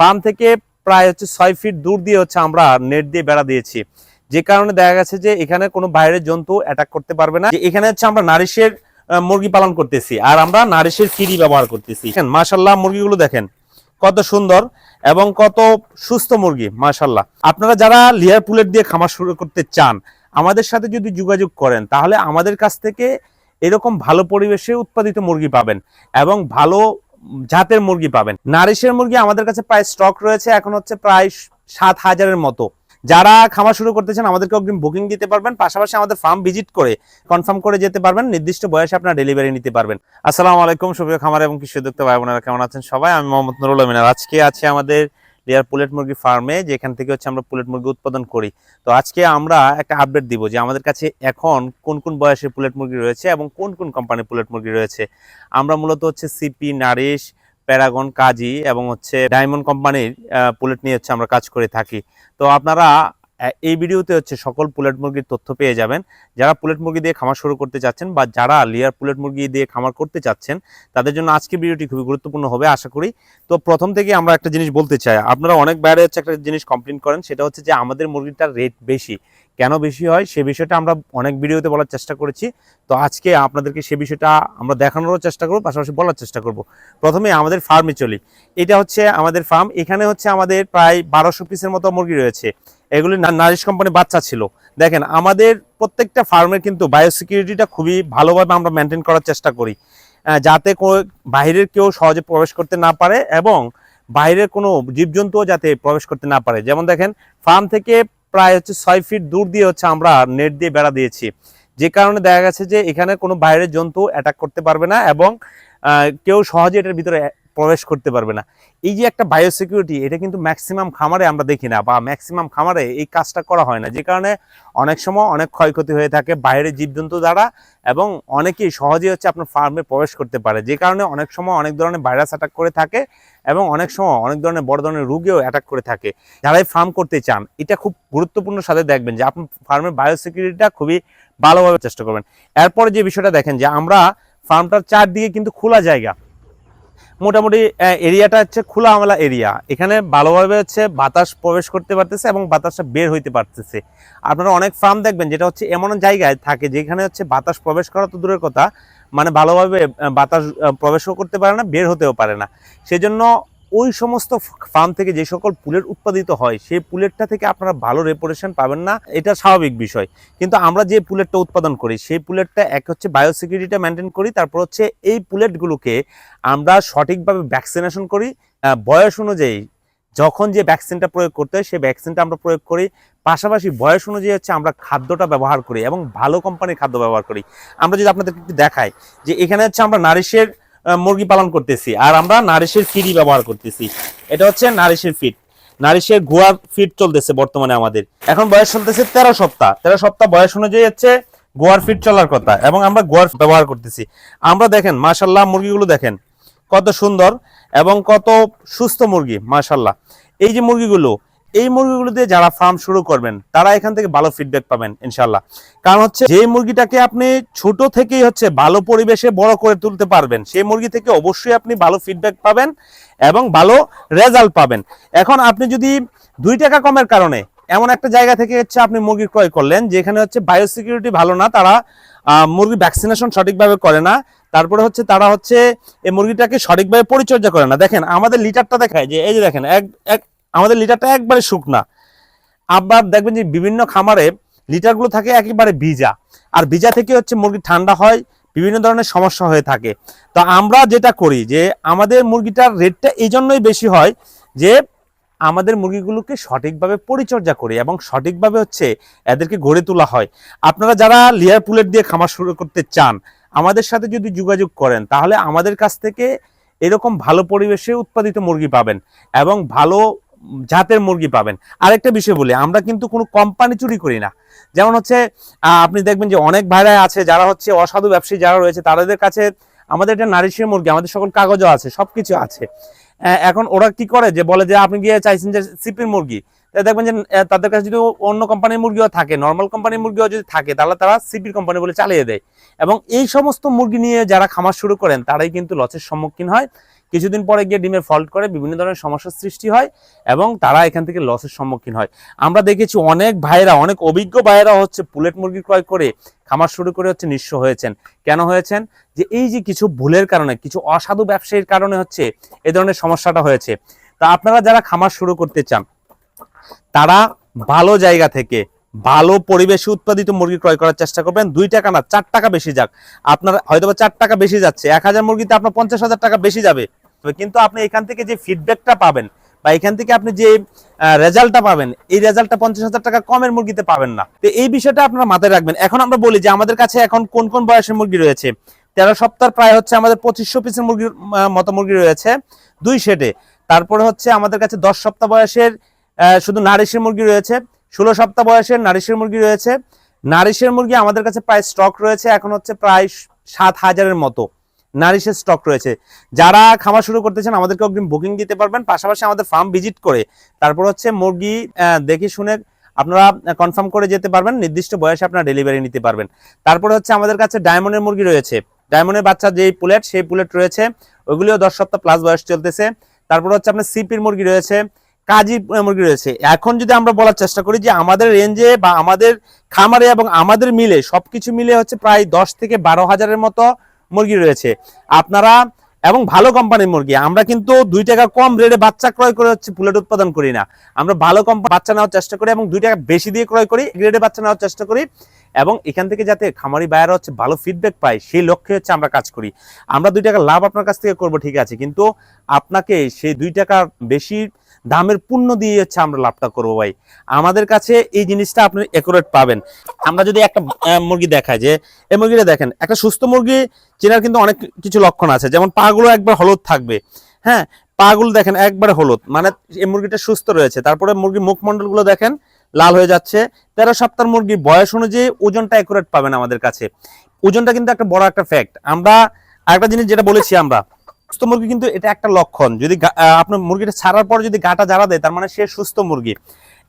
Farm থেকে প্রায় হচ্ছে ছয় ফিট দূর দিয়ে হচ্ছে আমরা নেট দিয়ে বেড়া দিয়েছি। যে কারণে দেখা গেছে যে এখানে কোনো বাইরের জন্তু অ্যাটাক করতে পারবে না। এখানে হচ্ছে আমরা নারিশের মুরগি পালন করতেছি আর আমরা নারিশের ফিরি ব্যবহার করতেছি। মাশাল্লাহ মুরগিগুলো দেখেন, কত সুন্দর এবং কত সুস্থ মুরগি মাশাল্লাহ আপনারা যারা লিয়ার পুলেট দিয়ে খামার শুরু করতে চান, আমাদের সাথে যদি যোগাযোগ করেন, তাহলে আমাদের কাছ থেকে এরকম ভালো পরিবেশে উৎপাদিত মুরগি পাবেন এবং ভালো জাতের মুরগি পাবেন। নারিশের মুরগি আমাদের কাছে প্রায় স্টক রয়েছে, এখন হচ্ছে প্রায় সাত হাজারের মতো। যারা খামার শুরু করতে চান আমাদেরকে অগ্রিম বুকিং দিতে পারবেন, পাশাপাশি আমাদের ফার্ম ভিজিট করে কনফার্ম করে যেতে পারবেন, নির্দিষ্ট বয়সে আপনার ডেলিভারি নিতে পারবেন। আসসালামু আলাইকুম, সুপ্রিয় খামার এবং কৃষি উদ্যোক্তা ভাই বোনেরা কেমন আছেন সবাই? আমি মোহাম্মদ নুরুল আমিনার আজকে আছে আমাদের লেয়ার পুলেট মুরগি ফার্মে যেখান থেকে হচ্ছে আমরা পুলেট মুরগি উৎপাদন করি। তো আজকে আমরা একটা আপডেট দিব যে আমাদের কাছে এখন কোন কোন বয়সে পুলেট মুরগি রয়েছে এবং কোন কোন কোম্পানির পুলেট মুরগি রয়েছে। আমরা মূলত হচ্ছে সিপি নারিশ প্যারাগন কাজী এবং হচ্ছে ডায়মন্ড কোম্পানির পুলেট নিয়ে হচ্ছে আমরা কাজ করে থাকি। তো আপনারা এই ভিডিওতে হচ্ছে সকল পুলেট মুরগির তথ্য পেয়ে যাবেন। যারা পুলেট মুরগি দিয়ে খামার শুরু করতে চাচ্ছেন বা যারা লেয়ার পুলেট মুরগি দিয়ে খামার করতে চাচ্ছেন, তাদের জন্য আজকে ভিডিওটি খুবই গুরুত্বপূর্ণ হবে, আশা করি। তো প্রথম থেকে আমরা একটা জিনিস বলতে চাই, আপনারা অনেক বাইরে হচ্ছে একটা জিনিস কমপ্লেন করেন, সেটা হচ্ছে যে আমাদের মুরগিটার রেট বেশি। কেন বেশি হয়? সে বিষয়টা আমরা অনেক ভিডিওতে বলার চেষ্টা করেছি। তো আজকে আপনাদেরকে সে বিষয়টা আমরা দেখানোরও চেষ্টা করব, পাশাপাশি বলার চেষ্টা করব। প্রথমে আমাদের ফার্মে চলি। এটা হচ্ছে আমাদের ফার্ম এখানে হচ্ছে আমাদের প্রায় বারোশো পিসের মতো মুরগি রয়েছে। এগুলি নারিশ কোম্পানি বাচ্চা ছিল। দেখেন, আমাদের প্রত্যেকটা ফার্মের কিন্তু বায়োসিকিউরিটিটা খুবই ভালোভাবে আমরা মেনটেন করার চেষ্টা করি। যাতে বাইরের কেউ সহজে প্রবেশ করতে না পারে এবং বাইরের কোনো জীবজন্তুও যাতে প্রবেশ করতে না পারে। যেমন দেখেন ফার্ম থেকে প্রায় হচ্ছে ছয় ফিট দূর দিয়ে হচ্ছে আমরা নেট দিয়ে বেড়া দিয়েছি। যে কারণে দেখা গেছে যে এখানে কোনো বাইরের জন্তু অ্যাটাক করতে পারবে না এবং কেউ সহজে এটার ভিতরে প্রবেশ করতে পারবে না। এই যে একটা বায়োসিকিউরিটি এটা কিন্তু ম্যাক্সিমাম খামারে আমরা দেখি না বা ম্যাক্সিমাম খামারে এই কাজটা করা হয় না। যে কারণে অনেক সময় অনেক ক্ষয়ক্ষতি হয়ে থাকে বাইরের জীবজন্তু দ্বারা এবং অনেকেই সহজেই হচ্ছে আপনার ফার্মে প্রবেশ করতে পারে। যে কারণে অনেক সময় অনেক ধরনের ভাইরাস অ্যাটাক করে থাকে এবং অনেক সময় অনেক ধরনের বড় ধরনের রোগেও অ্যাটাক করে থাকে। যারাই ফার্ম করতে চান, এটা খুব গুরুত্বপূর্ণ সাথে দেখবেন যে আপনার ফার্মের বায়োসিকিউরিটিটা খুবই ভালোভাবে চেষ্টা করবেন। এরপরে যে বিষয়টা দেখেন যে আমরা ফার্মটার চারদিকে কিন্তু খোলা জায়গা। মোটামুটি এরিয়াটা হচ্ছে খোলা আমলা এরিয়া। এখানে ভালোভাবে হচ্ছে বাতাস প্রবেশ করতে পারতেছে এবং বাতাসটা বের হইতে পারতেছে। আপনারা অনেক ফার্ম দেখবেন, যেটা হচ্ছে এমন জায়গায় থাকে যেখানে হচ্ছে বাতাস প্রবেশ করা তো দূরের কথা মানে ভালোভাবে বাতাস প্রবেশও করতে পারে না, বের হতেও পারে না। সেজন্য ওই সমস্ত ফার্ম থেকে যে সকল পুলেট উৎপাদিত হয়, সেই পুলেটটা থেকে আপনারা ভালো রেপুটেশন পাবেন না, এটা স্বাভাবিক বিষয়। কিন্তু আমরা যে পুলেটটা উৎপাদন করি, সেই পুলেটটা এক হচ্ছে বায়োসিকিউরিটিটা মেনটেন করি, তারপর হচ্ছে এই পুলেটগুলোকে আমরা সঠিকভাবে ভ্যাকসিনেশন করি। বয়স অনুযায়ী যখন যে ভ্যাকসিনটা প্রয়োগ করতে হয়, সেই ভ্যাকসিনটা আমরা প্রয়োগ করি। পাশাপাশি বয়স অনুযায়ী হচ্ছে আমরা খাদ্যটা ব্যবহার করি এবং ভালো কোম্পানির খাদ্য ব্যবহার করি। আমরা যদি আপনাদেরকে একটু দেখাই যে এখানে হচ্ছে আমরা নারিশের মুরগি পালন করতেছি। আর আমরা নারিশের ফিডই ব্যবহার করতেছি। এটা হচ্ছে নারিশের ফিড নারিশের গুয়ার ফিড চলতেছে বর্তমানে আমাদের। এখন বয়স চলতেছে তেরো সপ্তাহ। তেরো সপ্তাহ বয়স অনুযায়ী হচ্ছে গোয়ার ফিড চলার কথা এবং আমরা গোয়ার ব্যবহার করতেছি। আমরা দেখেন মাশাল্লাহ মুরগিগুলো দেখেন, কত সুন্দর এবং কত সুস্থ মুরগি মাশাল্লাহ এই যে মুরগিগুলো এই মুরগিগুলো দিয়ে যারা ফার্ম শুরু করবেন, তারা এখান থেকে ভালো ফিডব্যাক পাবেন ইনশাল্লাহ কারণ হচ্ছে যে মুরগিটাকে আপনি ছোট থেকেই হচ্ছে ভালো পরিবেশে বড় করে তুলতে পারবেন, সেই মুরগি থেকে অবশ্যই আপনি ভালো ফিডব্যাক পাবেন এবং ভালো রেজাল্ট পাবেন। এখন আপনি যদি দুই টাকা কমের কারণে এমন একটা জায়গা থেকে হচ্ছে আপনি মুরগি ক্রয় করলেন, যেখানে হচ্ছে বায়োসিকিউরিটি ভালো না, তারা মুরগি ভ্যাকসিনেশন সঠিকভাবে করে না, তারপরে হচ্ছে তারা হচ্ছে এই মুরগিটাকে সঠিকভাবে পরিচর্যা করে না। দেখেন, আমাদের লিটারটা দেখায় যে, এই যে দেখেন, এক এক আমাদের লিটারটা একবারে শুকনা। আবার দেখবেন যে বিভিন্ন খামারে লিটারগুলো থাকে একেবারে ভিজা। আর ভিজা থেকে হচ্ছে মুরগি ঠান্ডা হয়, বিভিন্ন ধরনের সমস্যা হয়ে থাকে। তো আমরা যেটা করি যে আমাদের মুরগিটার রেটটা এই জন্যই বেশি হয় যে আমাদের মুরগিগুলোকে সঠিকভাবে পরিচর্যা করি এবং সঠিকভাবে হচ্ছে এদেরকে গড়ে তোলা হয়। আপনারা যারা লেয়ার পুলেট দিয়ে খামার শুরু করতে চান, আমাদের সাথে যদি যোগাযোগ করেন, তাহলে আমাদের কাছ থেকে এরকম ভালো পরিবেশে উৎপাদিত মুরগি পাবেন এবং ভালো জাতের মুরগি পাবেন। আরেকটা বিষয় বলি, আমরা কিন্তু কোনো কোম্পানি চুরি করি না। যেমন হচ্ছে আপনি দেখবেন যে অনেক ভাইরা আছে, যারা হচ্ছে অসাধু ব্যবসায়ী যারা রয়েছে, তাদের কাছে আমাদের এটা নারিশের মুরগি, আমাদের সকল কাগজও আছে, সবকিছু আছে। এখন ওরা কি করে যে বলে যে আপনি গিয়ে চাইছেন যে সিপির মুরগি দেখবেন যে তাদের কাছে যদি অন্য কোম্পানির মুরগিও থাকে নর্মাল কোম্পানির মুরগিও যদি থাকে, তাহলে তারা সিপির কোম্পানি বলে চালিয়ে দেয়। এবং এই সমস্ত মুরগি নিয়ে যারা খামার শুরু করেন, তারাই কিন্তু লসের সম্মুখীন হয়। কিছুদিন পরে গিয়ে ডিমের ফল্ট করে বিভিন্ন ধরনের সমস্যার সৃষ্টি হয় এবং তারা এখান থেকে লসের সম্মুখীন হয়। আমরা দেখেছি অনেক ভাইরা অনেক অভিজ্ঞ ভাইরা হচ্ছে পুলেট মুরগি ক্রয় করে খামার শুরু করে হচ্ছে নিঃস্ব হয়েছেন। কেন হয়েছেন? যে এই যে কিছু ভুলের কারণে, কিছু অসাধু ব্যবসায়ীর কারণে হচ্ছে এ ধরনের সমস্যাটা হয়েছে। তা আপনারা যারা খামার শুরু করতে চান, তারা ভালো জায়গা থেকে ভালো পরিবেশে উৎপাদিত মুরগি ক্রয় করার চেষ্টা করবেন। দুই টাকা না, চার টাকা বেশি যাক। আপনার হয়তো চার টাকা বেশি যাচ্ছে। এক হাজার মুরগিতে আপনার পঞ্চাশ হাজার টাকা বেশি যাবে। তবে কিন্তু আপনি এখান থেকে যে ফিডব্যাকটা পাবেন বা এখান থেকে আপনি যে রেজাল্টটা পাবেন, এই রেজাল্টটা পঞ্চাশ হাজার টাকা কমের মুরগিতে পাবেন না। তো এই বিষয়টা আপনারা মাথায় রাখবেন। এখন আমরা বলি যে আমাদের কাছে এখন কোন কোন বয়সের মুরগি রয়েছে? তেরো সপ্তাহ প্রায় হচ্ছে আমাদের পঁচিশশো পিসের মুরগির মতো মুরগি রয়েছে দুই শেডে তারপরে হচ্ছে আমাদের কাছে দশ সপ্তাহ বয়সের শুধু নারিশের মুরগি রয়েছে, ষোলো সপ্তাহ বয়সের নারিশের মুরগি রয়েছে। নারিশের মুরগি আমাদের কাছে প্রায় স্টক রয়েছে, এখন হচ্ছে প্রায় সাত হাজারের মতো। নারিশের স্টক রয়েছে। যারা খামার শুরু করতেছেন আমাদেরকে অগ্রিম বুকিং দিতে পারবেন। পাশাপাশি আমাদের ফার্ম ভিজিট করে, তারপর হচ্ছে মুরগি দেখে শুনে আপনারা কনফার্ম করে যেতে পারবেন, নির্দিষ্ট বয়সে আপনারা ডেলিভারি নিতে পারবেন। তারপরে হচ্ছে আমাদের কাছে ডায়মন্ডের মুরগি রয়েছে। ডায়মন্ডের বাচ্চা যেই পুলেট সেই পুলেট রয়েছে। ওইগুলিও দশ সপ্তাহ প্লাস বয়স চলতেছে। তারপর হচ্ছে আপনার সিপির মুরগি রয়েছে, কাজী মুরগি রয়েছে। এখন যদি আমরা বলার চেষ্টা করি যে আমাদের রেঞ্জে বা আমাদের খামারে এবং আমাদের মিলে সবকিছু মিলে হচ্ছে প্রায় দশ থেকে বারো হাজারের মতো মুরগি রয়েছে। আপনারা এবং ভালো কোম্পানির মুরগি, আমরা কিন্তু দুই টাকা কম রেটে বাচ্চা ক্রয় করে হচ্ছে পুলেট উৎপাদন করি না। আমরা ভালো কোম্পানি বাচ্চা নেওয়ার চেষ্টা করি এবং দুই টাকা বেশি দিয়ে ক্রয় করি গ্রেডে বাচ্চা নেওয়ার চেষ্টা করি। এবং এখান থেকে যাতে খামারি বায়ারা হচ্ছে ভালো ফিডব্যাক পায়, সেই লক্ষ্যে হচ্ছে আমরা কাজ করি। আমরা দুই টাকা লাভ আপনার কাছ থেকে করব, ঠিক আছে। কিন্তু আপনাকে সেই দুই টাকা বেশি দামের পূর্ণ দিয়ে হচ্ছে আমরা লাভটা করব ভাই। আমাদের কাছে এই জিনিসটা আপনি একুরেট পাবেন। আমরা যদি একটা মুরগি দেখাই যে, এই মুরগিটা দেখেন, একটা সুস্থ মুরগি চেনার কিন্তু অনেক কিছু লক্ষণ আছে। যেমন পাগুলো একবার হলুদ থাকবে। হ্যাঁ পাগুলো দেখেন একবারে হলুদ। মানে এই মুরগিটা সুস্থ রয়েছে। তারপরে মুরগির মুখমণ্ডলগুলো দেখেন লাল হয়ে যাচ্ছে। তেরো সপ্তাহ মুরগির বয়স অনুযায়ী ওজনটা একুরেট পাবেন আমাদের কাছে। ওজনটা কিন্তু একটা বড় একটা ফ্যাক্ট আমরা আরেকটা জিনিস যেটা বলেছি আমরা, সুস্থ মুরগি কিন্তু এটা একটা লক্ষণ। যদি আপনার মুরগিটা ছাড়ার পর যদি গাটা জ্বালা দেয়, তার মানে সে সুস্থ মুরগি।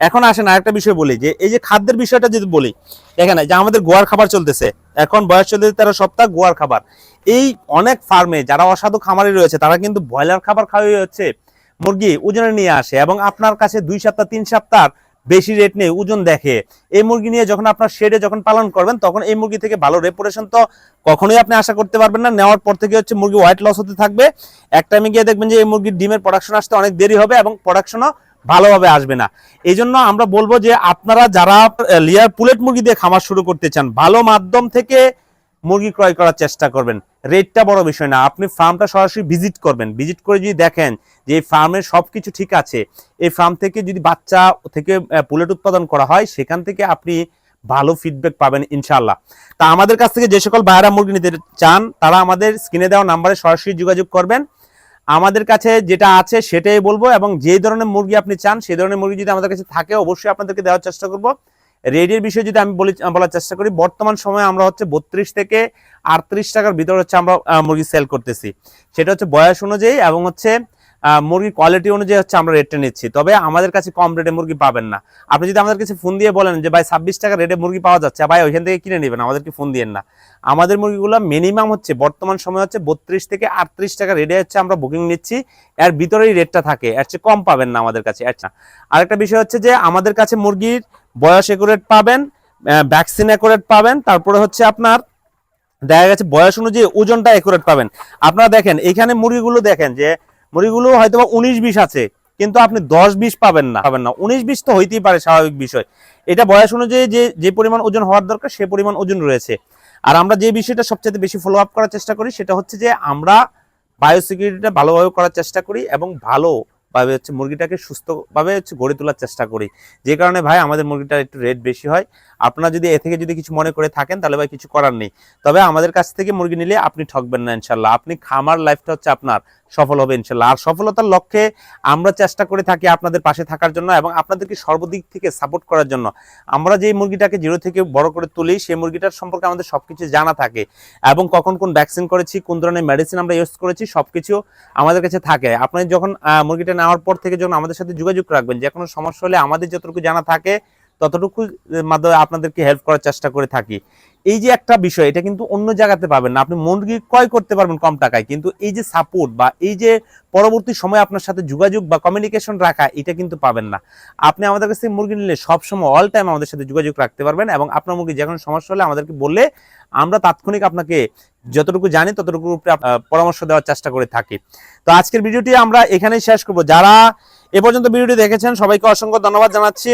এখন আসেন আরেকটা বিষয় বলি, যে এই যে খাদ্যের বিষয়টা যদি বলি এই যে আমাদের গোয়ার খাবার চলতেছে, এখন বয়স চলতেছে তেরো সপ্তাহ গোয়ার খাবার। এই অনেক ফার্মে যারা অসাধু খামারি রয়েছে, তারা কিন্তু ব্রয়লার খাবার খাওয়াই হচ্ছে। মুরগি ওজনে নিয়ে আসে এবং আপনার কাছে দুই সপ্তাহ, তিন সপ্তাহ বেশি রেট নেই ওজন দেখে। এই মুরগি নিয়ে যখন আপনার শেডে যখন পালন করবেন, তখন এই মুরগি থেকে ভালো রেপুটেশন তো কখনোই আপনি আশা করতে পারবেন না। নেওয়ার পর থেকে হচ্ছে মুরগি হোয়াইট লস হতে থাকবে। এক টাইমে গিয়ে দেখবেন যে এই মুরগির ডিমের প্রোডাকশন আসতে অনেক দেরি হবে এবং প্রোডাকশনও ভালোভাবে আসবে না। এই জন্য আমরা বলব যে আপনারা যারা লিয়ার পুলেট মুরগি দিয়ে খামার শুরু করতে চান, ভালো মাধ্যম থেকে মুরগি ক্রয় করার চেষ্টা করবেন। রেটটা বড় বিষয় না। আপনি ফার্মটা সরাসরি ভিজিট করবেন। ভিজিট করে যদি দেখেন যে এই ফার্মের সবকিছু ঠিক আছে, এই ফার্ম থেকে যদি বাচ্চা থেকে পুলেট উৎপাদন করা হয়, সেখান থেকে আপনি ভালো ফিডব্যাক পাবেন ইনশাল্লাহ তা আমাদের কাছ থেকে যে সকল বাইরা মুরগি নিতে চান, তারা আমাদের স্ক্রিনে দেওয়া নাম্বারে সরাসরি যোগাযোগ করবেন। আমাদের কাছে যেটা আছে সেটাই বলব এবং যে ধরনের মুরগি আপনি চান, সেই ধরনের মুরগি যদি আমাদের কাছে থাকে, অবশ্যই আপনাদেরকে দেওয়ার চেষ্টা করব। রেডির বিষয়ে যদি আমি বলি, বলার চেষ্টা করি, বর্তমান সময়ে আমরা হচ্ছে বত্রিশ থেকে আটত্রিশ টাকার ভিতরে হচ্ছে আমরা মুরগি সেল করতেছি। সেটা হচ্ছে বয়স অনুযায়ী এবং হচ্ছে মুরগির কোয়ালিটি অনুযায়ী হচ্ছে আমরা রেটটা নিচ্ছি। তবে আমাদের কাছে কম রেটে মুরগি পাবেন না। আপনি যদি আমাদের কাছে ফোন দিয়ে বলেন যে, ভাই, ছাব্বিশ টাকা রেটে মুরগি পাওয়া যাচ্ছে, ভাই, ওইখান থেকে কিনে নেবেন, আমাদেরকে ফোন দিয়েন না। আমাদের মুরগিগুলো মিনিমাম হচ্ছে, বর্তমান সময় হচ্ছে বত্রিশ থেকে আটত্রিশ টাকা রেটে হচ্ছে আমরা বুকিং নিচ্ছি। এর ভিতরেই রেটটা থাকে, এর চেয়ে কম পাবেন না আমাদের কাছে আচ্ছা আরেকটা বিষয় হচ্ছে যে, আমাদের কাছে মুরগির বয়স একুরেট পাবেন ভ্যাকসিন একুরেট পাবেন, তারপরে হচ্ছে আপনার দেখা গেছে বয়স অনুযায়ী ওজনটা একুরেট পাবেন। আপনারা দেখেন, এখানে মুরগিগুলো দেখেন যে মুরগিগুলো হয়তো বা উনিশ বিশ আছে, কিন্তু আপনি দশ বিশ পাবেন না পাবেন না। উনিশ বিশ তো হইতেই পারে, স্বাভাবিক বিষয়। এটা বয়স অনুযায়ী যে যে পরিমাণ ওজন হওয়ার দরকার, সে পরিমাণ ওজন রয়েছে। আর আমরা যে বিষয়টা সবচেয়ে বেশি ফলো আপ করার চেষ্টা করি, সেটা হচ্ছে যে আমরা বায়োসিকিউরিটিটা ভালোভাবে করার চেষ্টা করি এবং ভালো ভাবে হচ্ছে মুরগিটাকে সুস্থভাবে হচ্ছে গড়ে তোলার চেষ্টা করি। যে কারণে ভাই আমাদের মুরগিটার একটু রেট বেশি হয়। আপনারা যদি এ থেকে যদি কিছু মনে করে থাকেন, তাহলে ভাই কিছু করার নেই। তবে আমাদের কাছ থেকে মুরগি নিলে আপনি ঠকবেন না ইনশাল্লাহ আপনি খামার লাইফটা হচ্ছে আপনার, সফল হবে ইনশাল্লাহ আর সফলতার লক্ষ্যে আমরা চেষ্টা করে থাকি আপনাদের পাশে থাকার জন্য এবং আপনাদেরকে সর্বদিক থেকে সাপোর্ট করার জন্য। আমরা যে মুরগিটাকে জিরো থেকে বড় করে তুলি, সেই মুরগিটার সম্পর্কে আমাদের সব কিছু জানা থাকে এবং কখন কোন ভ্যাকসিন করেছি, কোন ধরনের মেডিসিন আমরা ইউজ করেছি সব কিছু আমাদের কাছে থাকে। আপনি যখন মুরগিটা নেওয়ার পর থেকে যখন আমাদের সাথে যোগাযোগ রাখবেন যে কোনো সমস্যা হলে আমাদের যতটুকু জানা থাকে ততটুকু মাধ্যমে আপনাদেরকে হেল্প করার চেষ্টা করে থাকি। এই যে একটা বিষয়, এটা কিন্তু অন্য জায়গাতে পাবেন না। আপনি মুরগি ক্রয় করতে পারবেন কম টাকায়, কিন্তু এই যে সাপোর্ট বা এই যে পরবর্তী সময় আপনার সাথে যোগাযোগ বা কমিউনিকেশন রাখা, এটা কিন্তু পাবেন না। আপনি আমাদের কাছ মুরগি নিলে সবসময় অল টাইম আমাদের সাথে যোগাযোগ রাখতে পারবেন এবং আপনার মুরগি যে কোনো সমস্যা হলে আমাদেরকে বললে, আমরা তাৎক্ষণিক আপনাকে যতটুকু জানি ততটুকু পরামর্শ দেওয়ার চেষ্টা করে থাকি। তো আজকের ভিডিওটি আমরা এখানেই শেষ করব। যারা এ পর্যন্ত ভিডিওটি দেখেছেন, সবাইকে অসংখ্য ধন্যবাদ জানাচ্ছি।